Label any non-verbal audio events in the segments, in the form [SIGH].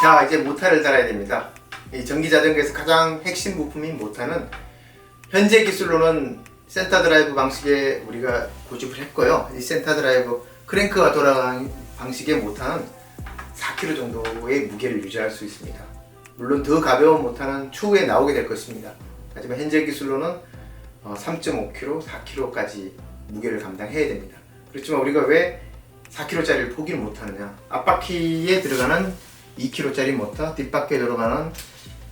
자 이제 모타를 달아야 됩니다. 이 전기 자전거에서 가장 핵심 부품인 모타는 현재 기술로는 센터 드라이브 방식에 우리가 고집을 했고요. 이 센터 드라이브 크랭크가 돌아가는 방식의 모타는 4kg 정도의 무게를 유지할 수 있습니다. 물론 더 가벼운 모타는 추후에 나오게 될 것입니다. 하지만 현재 기술로는 어, 3.5kg, 4kg까지 무게를 감당해야 됩니다. 그렇지만 우리가 왜 4kg짜리를 포기를 못하느냐? 앞바퀴에 들어가는 2kg짜리 모터, 뒷바퀴에 들어가는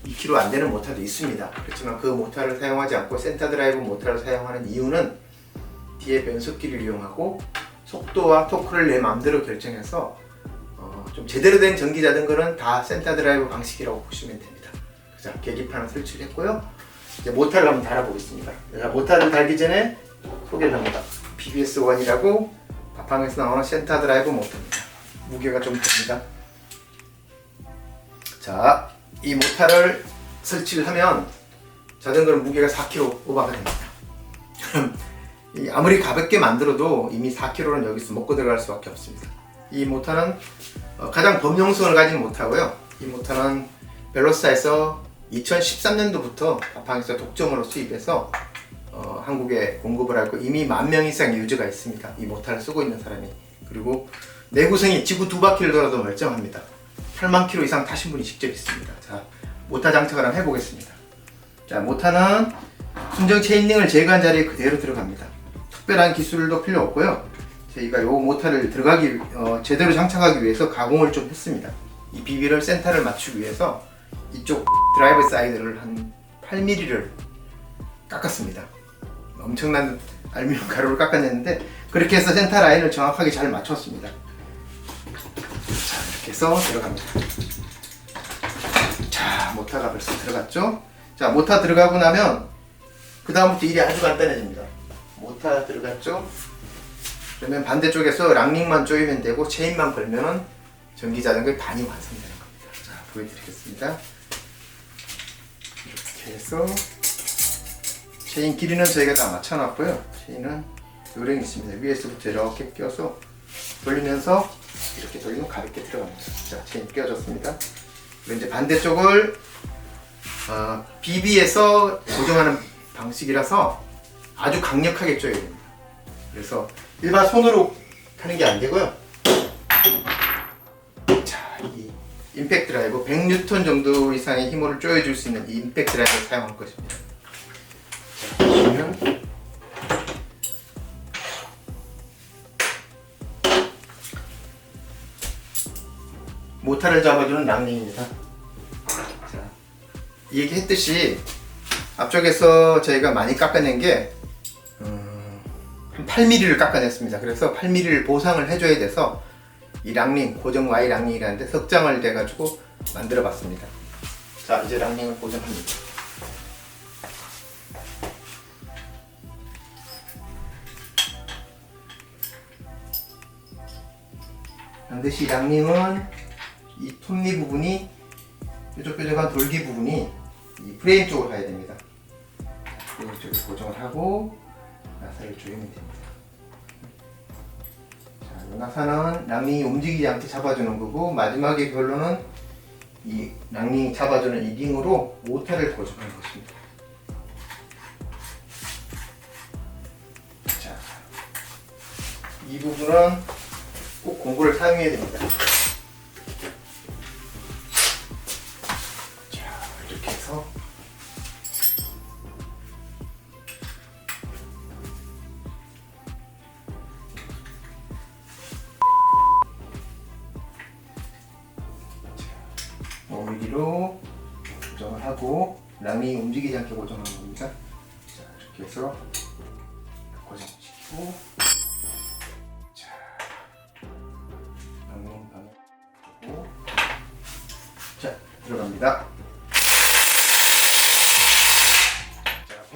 2kg 안 되는 모터도 있습니다. 그렇지만 그 모터를 사용하지 않고 센터 드라이브 모터를 사용하는 이유는 뒤에 변속기를 이용하고 속도와 토크를 내 마음대로 결정해서 어, 좀 제대로 된 전기 자전거는 다 센터 드라이브 방식이라고 보시면 됩니다. 자, 계기판을 설치를 했고요. 이제 모터를 한번 달아보겠습니다. 자, 모터를 달기 전에 소개를 합니다. PBS1이라고 바팡에서 나오는 센터 드라이브 모터입니다. 무게가 좀 됩니다. 자, 이 모터를 설치를 하면 자전거는 무게가 4kg 오버가 됩니다. [LAUGHS] 이 아무리 가볍게 만들어도 이미 4kg는 여기서 먹고 들어갈 수밖에 없습니다. 이 모터는 어, 가장 범용성을 가진 모터고요. 이 모터는 벨로스타에서 2013년도부터 바팡에서 독점으로 수입해서 어, 한국에 공급을 하고 이미 만 명 이상의 유저가 있습니다. 이 모터를 쓰고 있는 사람이 그리고 내구성이 지구 두 바퀴를 돌아도 멀쩡합니다. 8만 킬로 이상 타신 분이 직접 있습니다. 자, 모터 장착을 한번 해보겠습니다. 자, 모터는 순정 체인링을 제거한 자리에 그대로 들어갑니다. 특별한 기술도 필요 없고요. 저희가 이 모터를 들어가기 어, 제대로 장착하기 위해서 가공을 좀 했습니다. 이 비비를 센터를 맞추기 위해서 이쪽 드라이브 사이드를 한 8mm를 깎았습니다. 엄청난 알루미늄 가루를 깎아냈는데 그렇게 해서 센터 라인을 정확하게 잘 맞췄습니다. 자 이렇게 해서 들어갑니다. 자 모터가 벌써 들어갔죠? 자 모터 들어가고 나면 그 다음부터 일이 아주 간단해집니다. 모터 들어갔죠? 그러면 반대쪽에서 랑링만 조이면 되고 체인만 걸면은 전기 자전거의 반이 완성되는 겁니다. 자 보여드리겠습니다. 이렇게 해서 체인 길이는 저희가 다 맞춰놨고요. 체인은 요령이 있습니다. 위에서부터 이렇게 껴서 돌리면서 이렇게 돌리면 가볍게 들어갑니다. 자, 체인 껴졌습니다. 그리고 이제 반대쪽을 어, BB에서 고정하는 방식이라서 아주 강력하게 쪼여야 됩니다. 그래서 일반 손으로 하는 게 안 되고요. 자, 이 임팩트 드라이버 100N 정도 이상의 힘을 쪼여줄 수 있는 이 임팩트 드라이버를 사용할 것입니다. 자, 보시면 모타를 잡아주는 랑링입니다. 자, 얘기했듯이 앞쪽에서 저희가 많이 깎아낸 게 음, 한 8mm를 깎아냈습니다. 그래서 8mm를 보상을 해줘야 돼서 이 랑링 고정 Y 랑링이라는데 석장을 대가지고 만들어 봤습니다. 자 이제 랑링을 고정합니다. 반드시 이 톱니 부분이 뾰족뾰족한 돌기 부분이 이 프레임 쪽으로 가야 됩니다. 프레임 쪽에 고정을 하고 나사를 조이면 됩니다. 자, 이 나사는 랑링이 움직이지 않게 잡아주는 거고 마지막에 결론은 이 랑링이 잡아주는 이 링으로 모터를 고정하는 것입니다. 자, 이 부분은 꼭 공구를 사용해야 됩니다.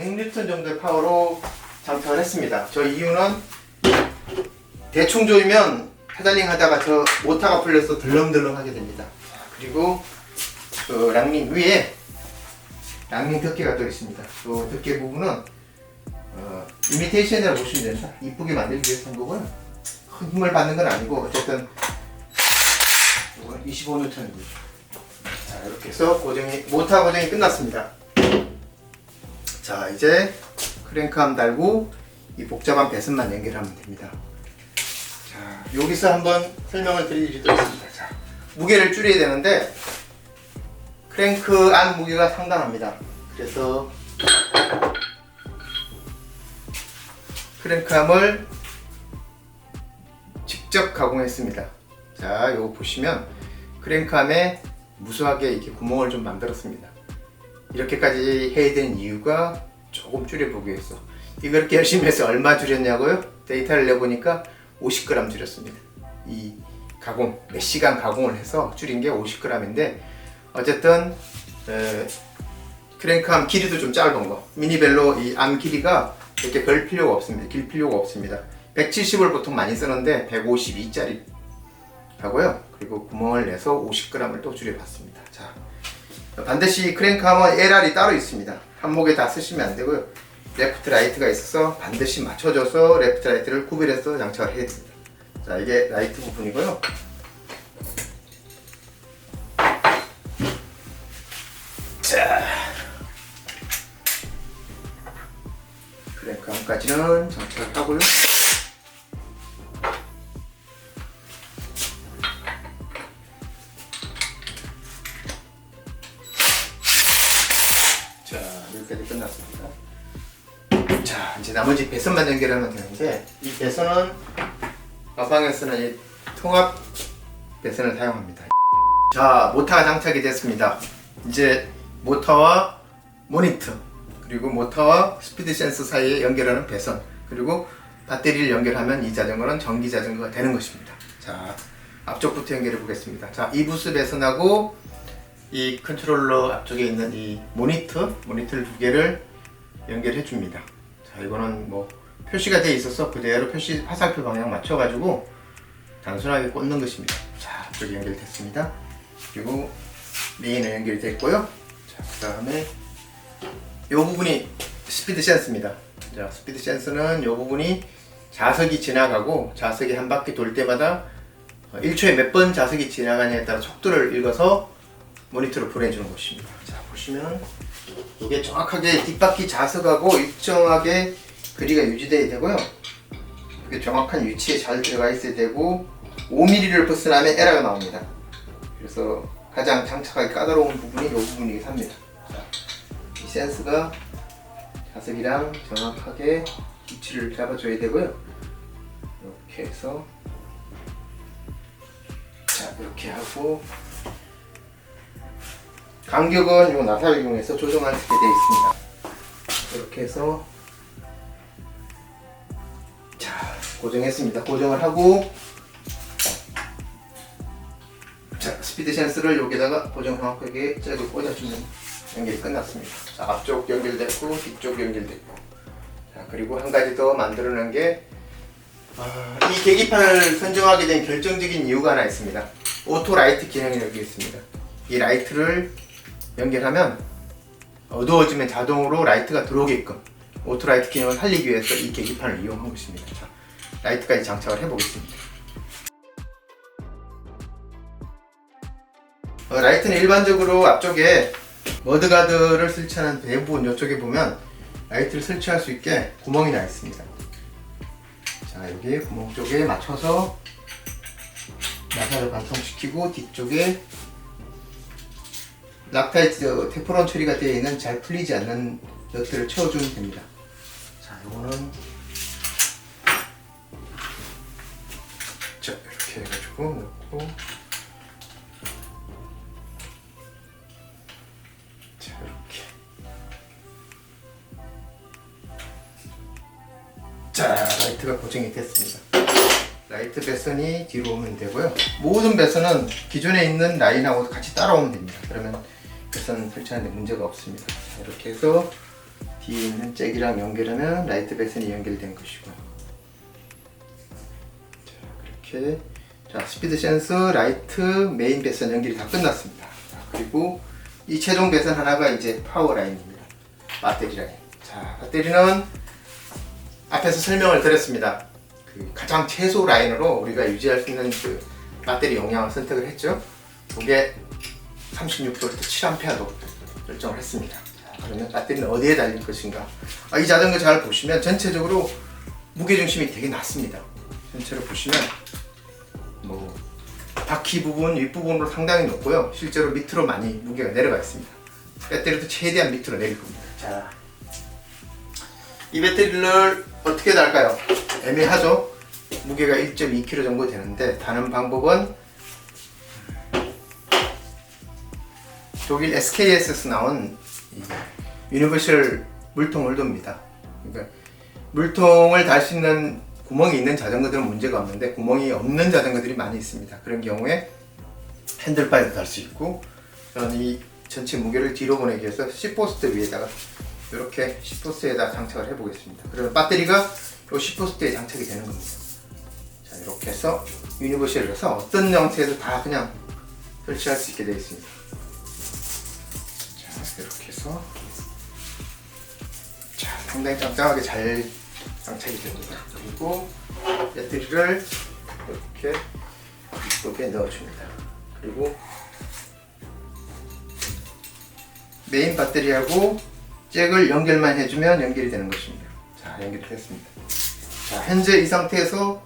100N 정도의 파워로 장착을 했습니다. 저 이유는 대충 조이면 페달링 하다가 저 모터가 풀려서 덜렁덜렁 하게 됩니다. 자, 그리고 그 랑링 위에 랑링 덮개가 또 있습니다. 그 덮개 부분은 어, 이미테이션이라고 보시면 됩니다. 이쁘게 만들기 위해서 한 거고요. 큰 힘을 받는 건 아니고 어쨌든 이거는 25N이고요. 자 이렇게 해서 고정이 모터 고정이 끝났습니다. 자 이제 크랭크암 달고 이 복잡한 배선만 연결하면 됩니다. 자 여기서 한번 설명을 드리겠습니다. 자 무게를 줄여야 되는데 크랭크 안 무게가 상당합니다. 그래서 크랭크암을 직접 가공했습니다. 자, 요거 보시면 크랭크암에 무수하게 이렇게 구멍을 좀 만들었습니다. 이렇게까지 해야 되는 이유가 조금 줄여보기 위해서. 이거 이렇게 열심히 해서 얼마 줄였냐고요? 데이터를 내보니까 50g 줄였습니다. 이 가공, 몇 시간 가공을 해서 줄인 게 50g인데 어쨌든 에, 크랭크암 길이도 좀 짧은 거 미니벨로 이 암 길이가 이렇게 걸 필요가 없습니다 길 필요가 없습니다 170을 보통 많이 쓰는데 152짜리 하고요 그리고 구멍을 내서 50g을 또 줄여봤습니다 자 반드시 크랭크암은 LR이 따로 있습니다. 한목에 다 쓰시면 안 되고요. 레프트 라이트가 있어서 반드시 맞춰줘서 레프트 라이트를 구별해서 장착을 해야 됩니다. 자 이게 라이트 부분이고요. 자. 크랭크암까지는 장착을 하고요 여기까지 끝났습니다. 자 이제 나머지 배선만 연결하면 되는데 이 배선은 가방에서는 이 통합 배선을 사용합니다. 자 모터가 장착이 됐습니다. 이제 모터와 모니터 그리고 모터와 스피드 센서 사이에 연결하는 배선 그리고 배터리를 연결하면 이 자전거는 전기 자전거가 되는 것입니다. 자 앞쪽부터 연결해 보겠습니다. 자 이 부스 배선하고 이 컨트롤러 앞쪽에 있는 이 모니터 모니터를 두 개를 연결해 줍니다. 자 이거는 뭐 표시가 되어 있어서 그대로 표시 화살표 방향 맞춰 가지고 단순하게 꽂는 것입니다. 자 앞쪽에 연결됐습니다. 그리고 메인에 연결됐고요. 자 그 다음에 이 부분이 스피드 센서입니다. 자 스피드 센서는 이 부분이 자석이 지나가고 자석이 한 바퀴 돌 때마다 1초에 몇번 자석이 지나가냐에 따라 속도를 읽어서 모니터로 보내주는 것입니다. 자 보시면 이게 정확하게 뒷바퀴 자석하고 일정하게 거리가 유지돼야 되고요. 이게 정확한 위치에 잘 들어가 있어야 되고 5mm를 벗어나면 에러가 나옵니다. 그래서 가장 장착하기 까다로운 부분이 이 부분이긴 합니다. 자, 이 센스가 자석이랑 정확하게 위치를 잡아줘야 되고요. 이렇게 해서 자 이렇게 하고 간격은 이 나사를 이용해서 조정할 수 있게 되어 있습니다. 이렇게 해서 자 고정했습니다. 고정을 하고 자 스피드 센서를 여기다가 고정 정확하게 짝을 꽂아주면 연결이 끝났습니다. 자 앞쪽 연결됐고 뒤쪽 연결됐고 자 그리고 한 가지 더 만들어낸 게 아, 이 계기판을 선정하게 된 결정적인 이유가 하나 있습니다. 오토 라이트 기능이 여기 있습니다. 이 라이트를 연결하면 어두워지면 자동으로 라이트가 들어오게끔 오토 라이트 기능을 살리기 위해서 이 계기판을 이용한 것입니다. 자, 라이트까지 장착을 해보겠습니다. 어, 라이트는 일반적으로 앞쪽에 머드가드를 설치하는 대부분 이쪽에 보면 라이트를 설치할 수 있게 구멍이 나 있습니다. 자 여기 구멍 쪽에 맞춰서 나사를 관통시키고 뒤쪽에 락타이트 테프론 처리가 되어 있는 잘 풀리지 않는 너트를 채워주면 됩니다. 자 요거는 자 이렇게 해가지고 넣고. 자 이렇게. 자 라이트가 고정이 됐습니다. 라이트 배선이 뒤로 오면 되고요. 모든 배선은 기존에 있는 라인하고 같이 따라오면 됩니다. 그러면 배선 설치하는데 문제가 없습니다. 자, 이렇게 해서 뒤에 있는 잭이랑 연결하면 라이트 배선이 연결된 것이고. 자 그렇게. 자 스피드 센서 라이트 메인 배선 연결이 다 끝났습니다. 자, 그리고 이 최종 배선 하나가 이제 파워 라인입니다. 배터리 라인. 자 배터리는 앞에서 설명을 드렸습니다. 그 가장 최소 라인으로 우리가 유지할 수 있는 그 배터리 용량을 선택을 했죠. 그게 36V부터 7A로 결정을 했습니다. 자, 그러면 배터리는 어디에 달릴 것인가? 아, 이 자전거 잘 보시면 전체적으로 무게 중심이 되게 낮습니다. 전체로 보시면 뭐 바퀴 부분 윗부분으로 상당히 높고요. 실제로 밑으로 많이 무게가 내려가 있습니다. 배터리도 최대한 밑으로 내릴 겁니다. 자, 이 배터리를 어떻게 달까요? 애매하죠. 무게가 1.2kg 정도 되는데 다는 방법은 독일 SKS에서 나온 이 유니버셜 물통 홀더입니다. 그러니까 물통을 달 수 있는 구멍이 있는 자전거들은 문제가 없는데 구멍이 없는 자전거들이 많이 있습니다. 그런 경우에 핸들바에도 달 수 있고 저는 이 전체 무게를 뒤로 보내기 위해서 시포스트 위에다가 이렇게 시포스트에다 장착을 해보겠습니다. 그러면 배터리가 이 시포스트에 장착이 되는 겁니다. 자 이렇게 해서 유니버셜을 해서 어떤 형태에도 다 그냥 설치할 수 있게 되어 있습니다. 자 이렇게 해서 자 상당히 짱짱하게 잘 장착이 됩니다. 그리고 배터리를 이렇게 이쪽에 넣어줍니다. 그리고 메인 배터리하고 잭을 연결만 해주면 연결이 되는 것입니다. 자 연결이 됐습니다. 자 현재 이 상태에서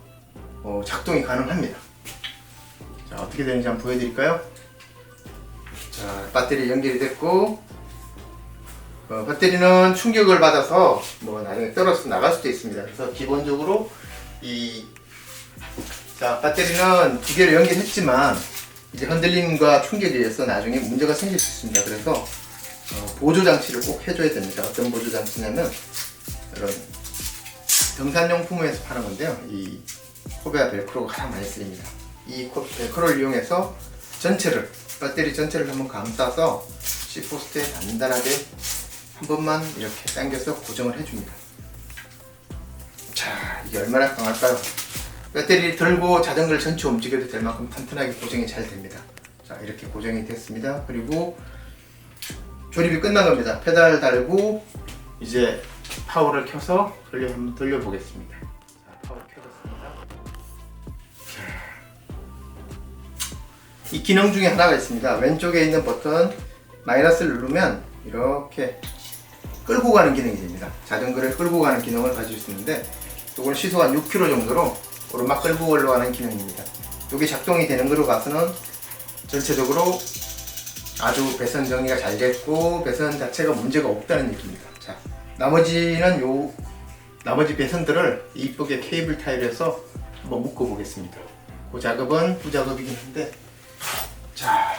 어, 작동이 가능합니다. 자 어떻게 되는지 한번 보여드릴까요? 자 배터리 연결이 됐고 어, 배터리는 충격을 받아서 뭐 나중에 떨어져서 나갈 수도 있습니다. 그래서 기본적으로 이 자, 배터리는 두 개를 연결했지만 이제 흔들림과 충격에 의해서 나중에 문제가 생길 수 있습니다. 그래서 어, 보조 장치를 꼭 해줘야 됩니다. 어떤 보조 장치냐면 이런 등산용품에서 파는 건데요. 이 코베아 벨크로가 가장 많이 쓰입니다. 이 코- 벨크로를 이용해서 전체를 배터리 전체를 한번 감싸서 C포스트에 단단하게 한 번만 이렇게 당겨서 고정을 해줍니다. 자, 이게 얼마나 강할까요? 배터리 들고 자전거를 전체 움직여도 될 만큼 튼튼하게 고정이 잘 됩니다. 자, 이렇게 고정이 됐습니다. 그리고 조립이 끝난 겁니다. 페달 달고 이제 파워를 켜서 돌려 한번 돌려 보겠습니다. 자, 파워 켜졌습니다. 자, 이 기능 중에 하나가 있습니다. 왼쪽에 있는 버튼 마이너스를 누르면 이렇게 끌고 가는 기능이 됩니다. 자전거를 끌고 가는 기능을 가지고 있는데 이건 시속 한 6km 정도로 오르막 끌고 올라가는 기능입니다. 이게 작동이 되는 거로 봐서는 전체적으로 아주 배선 정리가 잘 됐고 배선 자체가 문제가 없다는 얘기입니다. 자, 나머지는 요 나머지 배선들을 이쁘게 케이블 타일에서 한번 묶어 보겠습니다. 그 작업은 부작업이긴 한데 자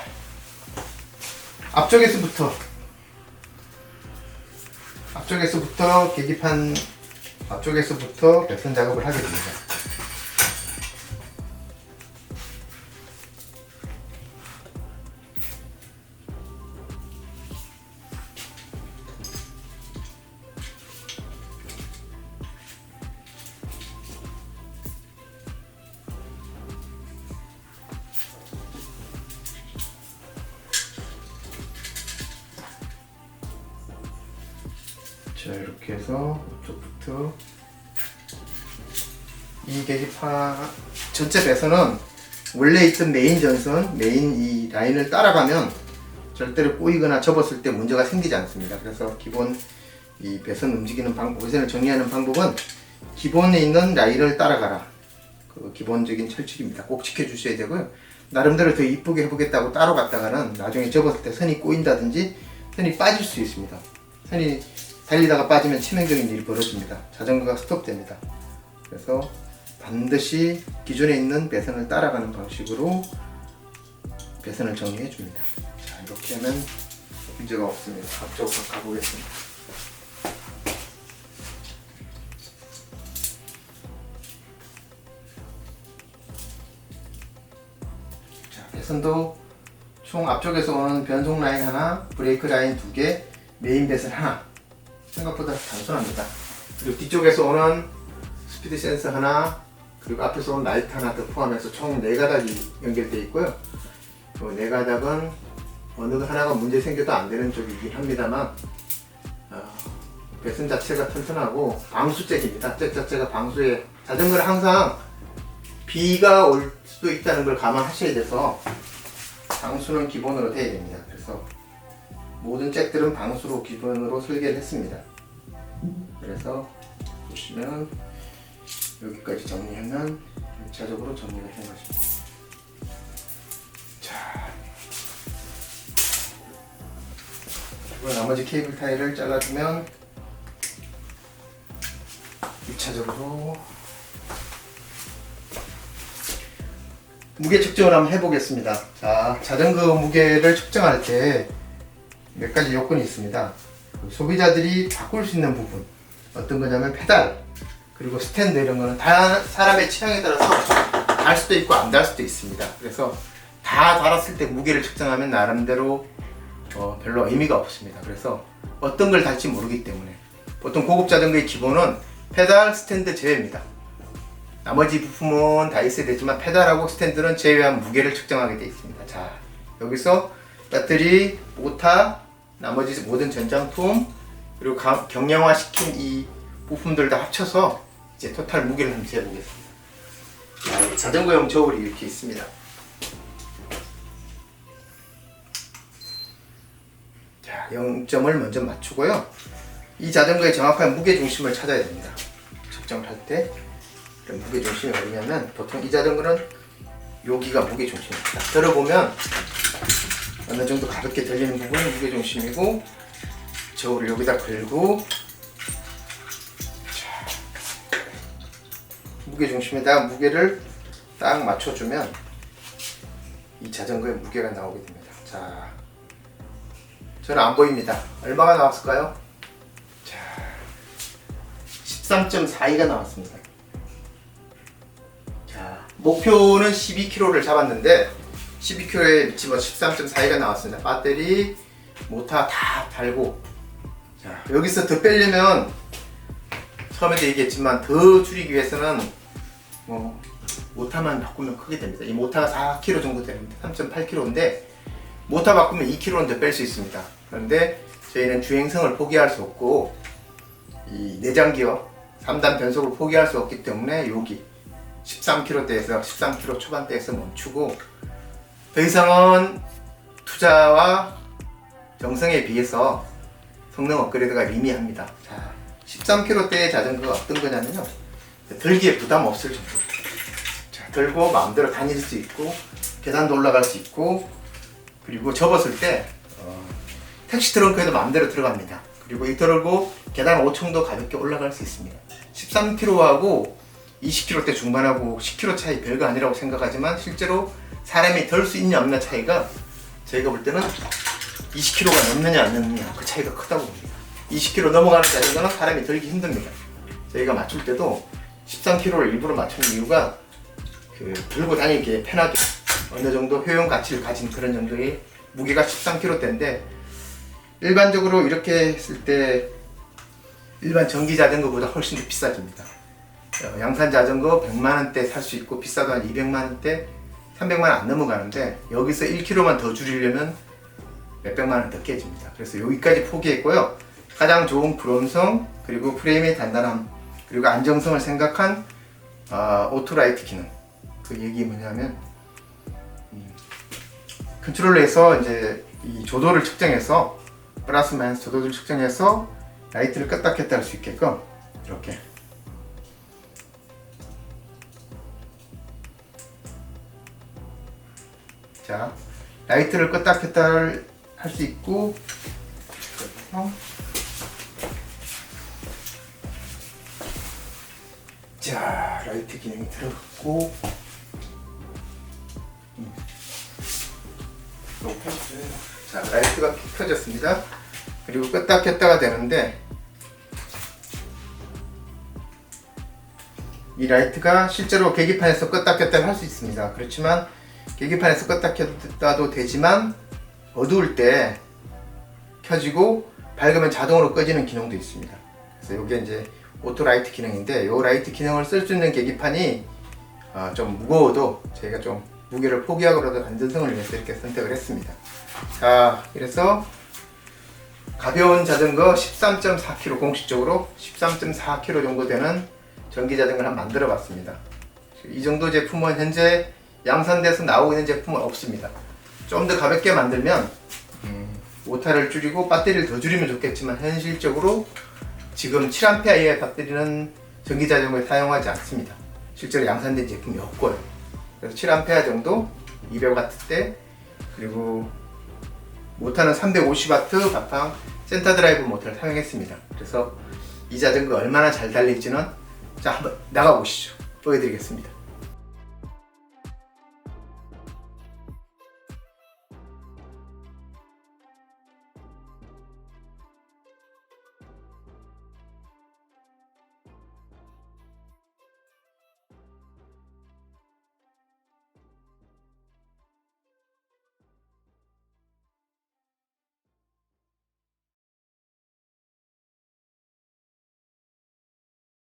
앞쪽에서부터 앞쪽에서부터 계기판 앞쪽에서부터 배선 작업을 하게 됩니다. 배선은 원래 있던 메인 전선, 메인 이 라인을 따라가면 절대로 꼬이거나 접었을 때 문제가 생기지 않습니다. 그래서 기본 이 배선 움직이는 방법, 배선을 정리하는 방법은 기본에 있는 라인을 따라가라. 그 기본적인 철칙입니다. 꼭 지켜주셔야 되고요. 나름대로 더 이쁘게 해보겠다고 따로 갔다가는 나중에 접었을 때 선이 꼬인다든지 선이 빠질 수 있습니다. 선이 달리다가 빠지면 치명적인 일이 벌어집니다. 자전거가 스톱됩니다. 그래서 반드시 기존에 있는 배선을 따라가는 방식으로 배선을 정리해 줍니다. 자, 이렇게 하면 문제가 없습니다. 앞쪽으로 가보겠습니다. 자, 배선도 총 앞쪽에서 오는 변속 라인 하나, 브레이크 라인 두 개, 메인 배선 하나. 생각보다 단순합니다. 그리고 뒤쪽에서 오는 스피드 센서 하나, 그리고 앞에서 오는 라이트 하나 더 포함해서 총네 가닥이 연결되어 있고요. 네 가닥은 어느 하나가 문제 생겨도 안 되는 쪽이긴 합니다만 어, 배선 자체가 튼튼하고 방수잭입니다. 잭 자체가 방수에 자전거는 항상 비가 올 수도 있다는 걸 감안하셔야 돼서 방수는 기본으로 돼야 됩니다. 그래서 모든 잭들은 방수로 기본으로 설계를 했습니다. 그래서 보시면 여기까지 정리하면 1차적으로 정리가 된 것입니다. 자, 그리고 나머지 케이블 타일을 잘라주면 2차적으로 무게 측정을 한번 해보겠습니다. 자, 자전거 무게를 측정할 때 몇 가지 요건이 있습니다. 소비자들이 바꿀 수 있는 부분 어떤 거냐면 페달 그리고 스탠드 이런 거는 다 사람의 취향에 따라서 달 수도 있고 안 달 수도 있습니다. 그래서 다 달았을 때 무게를 측정하면 나름대로 어, 별로 의미가 없습니다. 그래서 어떤 걸 달지 모르기 때문에 보통 고급 자전거의 기본은 페달, 스탠드 제외입니다. 나머지 부품은 다 있어야 되지만 페달하고 스탠드는 제외한 무게를 측정하게 되어 있습니다. 자, 여기서 배터리, 모터, 나머지 모든 전장품 그리고 가- 경량화시킨 이 부품들 다 합쳐서 이제 토탈 무게를 한번 재보겠습니다. 자, 이 자전거용 저울이 이렇게 있습니다. 자, 0점을 먼저 맞추고요. 이 자전거의 정확한 무게 중심을 찾아야 됩니다. 측정을 할 때. 그럼 무게 중심이 어디냐면 보통 이 자전거는 여기가 무게 중심입니다. 들어보면 어느 정도 가볍게 들리는 부분이 무게 중심이고 저울을 여기다 걸고 무게 중심에다가 무게를 딱 맞춰주면 이 자전거의 무게가 나오게 됩니다. 자, 저는 안 보입니다. 얼마가 나왔을까요? 자, 13.42가 나왔습니다. 자, 목표는 12kg를 잡았는데 12kg에 집어 13.42가 나왔습니다. 배터리, 모터 다 달고 자, 여기서 더 빼려면 처음에도 얘기했지만 더 줄이기 위해서는 뭐 모터만 바꾸면 크게 됩니다. 이 모터가 4kg 정도 되는데 3.8kg인데 모터 바꾸면 2kg는 더 뺄 수 있습니다. 그런데 저희는 주행성을 포기할 수 없고 이 내장 기어 3단 변속을 포기할 수 없기 때문에 여기 13kg대에서 13kg 초반대에서 멈추고 더 이상은 투자와 정성에 비해서 성능 업그레이드가 미미합니다. 자, 13kg대의 자전거가 어떤 거냐면요. 들기에 부담 없을 정도. 자, 들고 마음대로 다닐 수 있고 계단도 올라갈 수 있고 그리고 접었을 때 어, 택시 트렁크에도 마음대로 들어갑니다. 그리고 이 들고 계단 5층도 가볍게 올라갈 수 있습니다. 13kg하고 20kg대 중반하고 10kg 차이 별거 아니라고 생각하지만 실제로 사람이 덜 수 있냐 없냐 차이가 저희가 볼 때는 20kg가 넘느냐 안 넘느냐 그 차이가 크다고 봅니다. 20kg 넘어가는 자전거는 사람이 들기 힘듭니다. 저희가 맞출 때도 13kg를 일부러 맞추는 이유가 그 들고 다니기에 편하게 어느 정도 효용 가치를 가진 그런 정도의 무게가 13kg대인데 일반적으로 이렇게 했을 때 일반 전기 자전거보다 훨씬 더 비싸집니다. 어, 양산 자전거 100만 원대 살 수 있고 비싸도 한 200만 원대, 300만 원 안 넘어가는데 여기서 1kg만 더 줄이려면 몇백만 원 더 깨집니다. 그래서 여기까지 포기했고요. 가장 좋은 브롬성 그리고 프레임의 단단함 그리고 안정성을 생각한 아, 오토라이트 기능. 그 얘기 뭐냐면 음, 컨트롤러에서 이제 이 조도를 측정해서 플러스 마이너스 조도를 측정해서 라이트를 껐다 켰다 할 수 있게끔 이렇게 자 라이트를 껐다 켰다 할 수 있고 어? 라이트 기능이 들어갔고 음. 자 라이트가 켜졌습니다 그리고 껐다 켰다가 되는데 이 라이트가 실제로 계기판에서 껐다 켰다 할수 있습니다 그렇지만 계기판에서 껐다 켰다도 되지만 어두울 때 켜지고 밝으면 자동으로 꺼지는 기능도 있습니다. 그래서 이게 이제 오토 라이트 기능인데 이 라이트 기능을 쓸 수 있는 계기판이 어, 좀 무거워도 저희가 좀 무게를 포기하고라도 안전성을 위해서 이렇게 선택을 했습니다. 자, 그래서 가벼운 자전거 13.4kg 공식적으로 13.4kg 정도 되는 전기 자전거를 한번 만들어 봤습니다. 이 정도 제품은 현재 양산돼서 나오고 있는 제품은 없습니다. 좀 더 가볍게 만들면 음, 모타를 줄이고 배터리를 더 줄이면 좋겠지만 현실적으로 지금 7A 이하의 배터리는 전기 자전거에 사용하지 않습니다. 실제로 양산된 제품이 없고요. 그래서 7A 정도 200W대 그리고 모터는 350W 바탕 센터 드라이브 모터를 사용했습니다. 그래서 이 자전거 얼마나 잘 달릴지는 자 한번 나가 보시죠. 보여드리겠습니다.